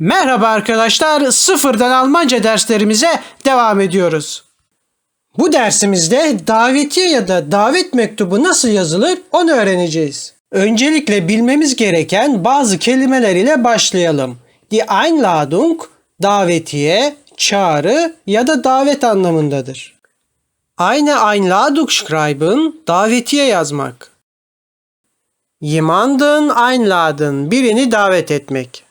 Merhaba arkadaşlar, sıfırdan Almanca derslerimize devam ediyoruz. Bu dersimizde davetiye ya da davet mektubu nasıl yazılır onu öğreneceğiz. Öncelikle bilmemiz gereken bazı kelimeler ile başlayalım. Die Einladung, davetiye, çağrı ya da davet anlamındadır. Eine Einladung schreiben, davetiye yazmak. Jemanden einladen, birini davet etmek.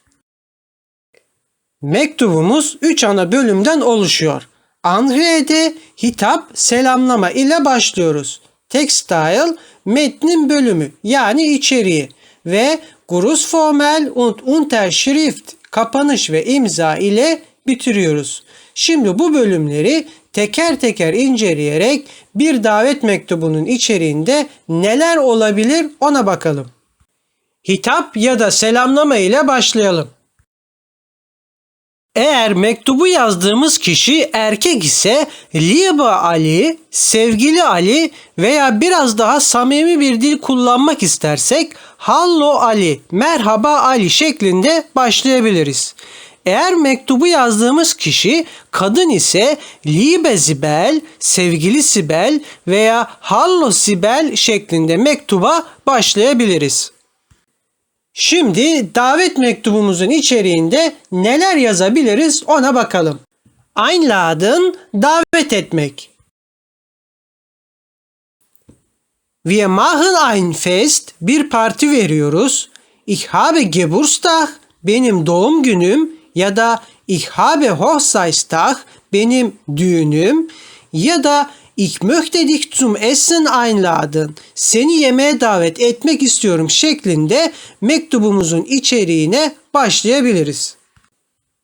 Mektubumuz 3 ana bölümden oluşuyor. Anrede hitap, selamlama ile başlıyoruz. Textile metnin bölümü yani içeriği ve Grußformel und Unterschrift kapanış ve imza ile bitiriyoruz. Şimdi bu bölümleri teker teker inceleyerek bir davet mektubunun içeriğinde neler olabilir ona bakalım. Hitap ya da selamlama ile başlayalım. Eğer mektubu yazdığımız kişi erkek ise Liebe Ali, sevgili Ali veya biraz daha samimi bir dil kullanmak istersek Hallo Ali, merhaba Ali şeklinde başlayabiliriz. Eğer mektubu yazdığımız kişi kadın ise Liebe Sibel, sevgili Sibel veya Hallo Sibel şeklinde mektuba başlayabiliriz. Şimdi davet mektubumuzun içeriğinde neler yazabiliriz ona bakalım. Einladen davet etmek. Wir machen ein Fest bir parti veriyoruz. Ich habe Geburtstag benim doğum günüm ya da Ich habe Hochzeitstag benim düğünüm ya da Ich möchte dich zum Essen einladen. Seni yemeğe davet etmek istiyorum şeklinde mektubumuzun içeriğine başlayabiliriz.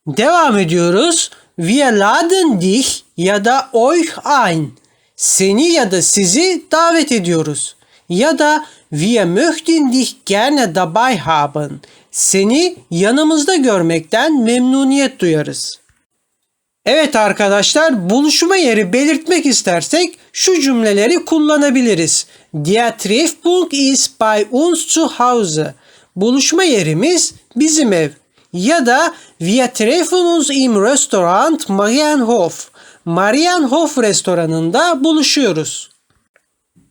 Devam ediyoruz. Wir laden dich ya da euch ein. Seni ya da sizi davet ediyoruz. Ya da wir möchten dich gerne dabei haben. Seni yanımızda görmekten memnuniyet duyarız. Evet arkadaşlar buluşma yeri belirtmek istersek şu cümleleri kullanabiliriz. Der Treffpunkt ist bei uns zu Hause. Buluşma yerimiz bizim ev. Ya da Wir treffen uns im Restaurant Marienhof. Marienhof restoranında buluşuyoruz.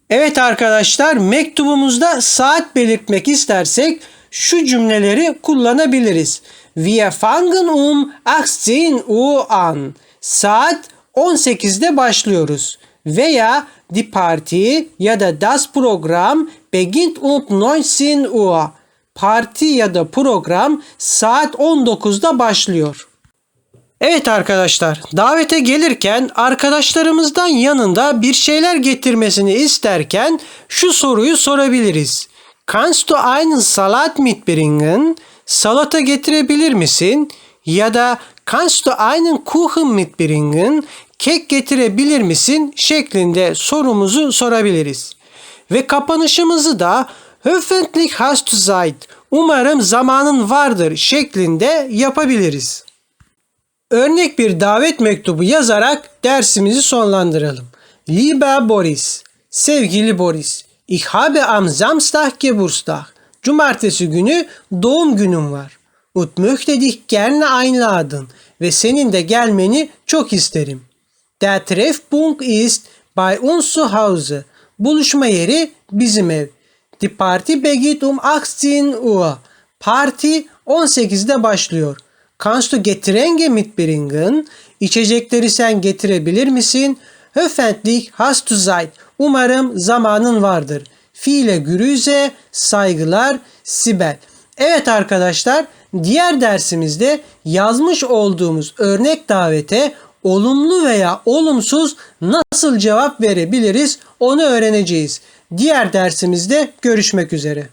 Evet arkadaşlar mektubumuzda saat belirtmek istersek şu cümleleri kullanabiliriz. Wir fangen um 18 Uhr an. Saat 18'de başlıyoruz. Veya die Party ya da das Programm beginnt um 19 Uhr. Parti ya da program saat 19'da başlıyor. Evet arkadaşlar, davete gelirken arkadaşlarımızdan yanında bir şeyler getirmesini isterken şu soruyu sorabiliriz. Kannst du einen Salat mitbringen? Salata getirebilir misin? Ya da Kannst du einen Kuchen mitbringen? Kek getirebilir misin? şeklinde sorumuzu sorabiliriz. Ve kapanışımızı da Hoffentlich hast du Zeit. Umarım zamanın vardır şeklinde yapabiliriz. Örnek bir davet mektubu yazarak dersimizi sonlandıralım. Lieber Boris, sevgili Boris, ich habe am Samstag Geburtstag. Cumartesi günü doğum günüm var. Und möchte dich gerne einladen ve senin de gelmeni çok isterim. Der Treffpunkt ist bei uns zu Hause. Buluşma yeri bizim ev. Die Party beginnt um 18 Uhr. Parti 18'de başlıyor. Kannst du Getränke mitbringen? İçecekleri sen getirebilir misin? Hoffentlich hast du Zeit. Umarım zamanın vardır. Fiile Grüße, saygılar, Sibel. Evet arkadaşlar, diğer dersimizde yazmış olduğumuz örnek davete olumlu veya olumsuz nasıl cevap verebiliriz onu öğreneceğiz. Diğer dersimizde görüşmek üzere.